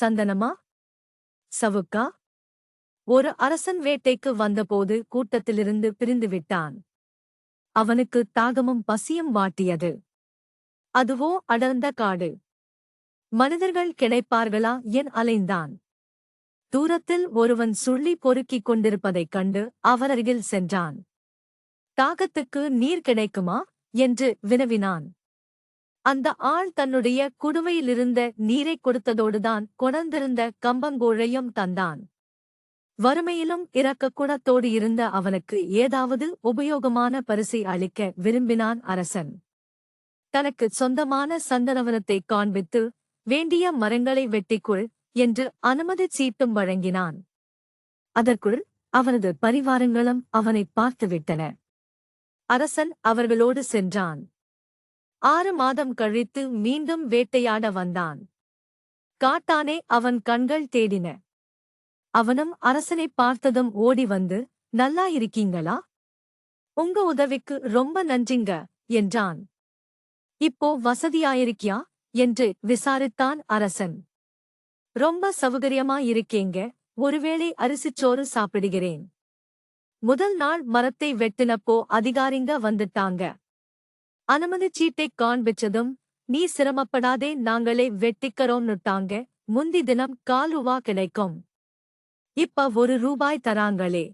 சந்தனமா? சவுக்கா? ஒரு அரசன் வேட்டைக்கு வந்தபோது கூட்டத்திலிருந்து பிரிந்து விட்டான். அவனுக்கு தாகமும் பசியும் வாட்டியது. அதுவோ அடர்ந்த காடு. மனிதர்கள் கிடைப்பார்களா? என் அலைந்தான். தூரத்தில் ஒருவன் சுள்ளி பொறுக்கிக் கொண்டிருப்பதைக் கண்டு அவரருகில் சென்றான். தாகத்துக்கு நீர் கிடைக்குமா? என்று வினவினான். அந்த ஆள் தன்னுடைய குடுவையிலிருந்த நீரைக் கொடுத்ததோடுதான் கொணர்ந்திருந்த கம்பங்கூழையும் தந்தான். வறுமையிலும் இரக்க குணத்தோடு இருந்த அவனுக்கு ஏதாவது உபயோகமான பரிசை அளிக்க விரும்பினான் அரசன். தனக்கு சொந்தமான சந்தனவனத்தை காண்பித்து வேண்டிய மரங்களை வெட்டிக்குள் என்று அனுமதி சீட்டும் வழங்கினான். அதற்குள் அவனது பரிவாரங்களும் அவனைப் பார்த்துவிட்டன. அரசன் அவர்களோடு சென்றான். ஆறு மாதம் கழித்து மீண்டும் வேட்டையாட வந்தான். காட்டானே அவன் கண்கள் தேடின. அவனும் அரசனைப் பார்த்ததும் ஓடி வந்து நல்லா இருக்கீங்களா? உங்க உதவிக்கு ரொம்ப நன்றிங்க என்றான். இப்போ வசதியாயிருக்கியா? என்று விசாரித்தான் அரசன். ரொம்ப சௌகரியமா இருக்கேங்க ஒருவேளை அரிசிச்சோறு சாப்பிடுகிறேன். முதல் நாள் மரத்தை வெட்டினப்போ அதிகாரிங்க வந்துட்டாங்க. அனுமதி சீட்டைக் காண்பிச்சதும் நீ சிரமப்படாதே நாங்களே வெட்டிக்கறோன்னுட்டாங்க முந்தி தினம் காலுவா கிடைக்கும். இப்ப ஒரு ரூபாய் தராங்களே.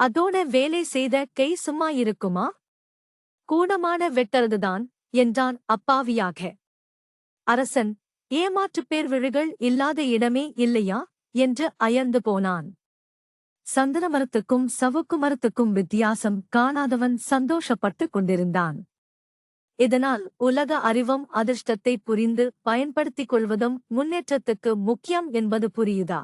அதோட வேலை செய்த கை சும்மா இருக்குமா? கூடமான வெட்டறதுதான் என்றான் அப்பாவியாக. அரசன் ஏமாற்றுப் பேர் விழிகள் இல்லாத இடமே இல்லையா? என்று அயர்ந்து போனான். சந்தன மரத்துக்கும் சவுக்கு மரத்துக்கும் வித்தியாசம் காணாதவன் சந்தோஷப்பட்டுக் கொண்டிருந்தான். இதனால் உலக அறிவும் அதிர்ஷ்டத்தை புரிந்து பயன்படுத்திக் கொள்வதும் முன்னேற்றத்துக்கு முக்கியம் என்பது புரியுதா?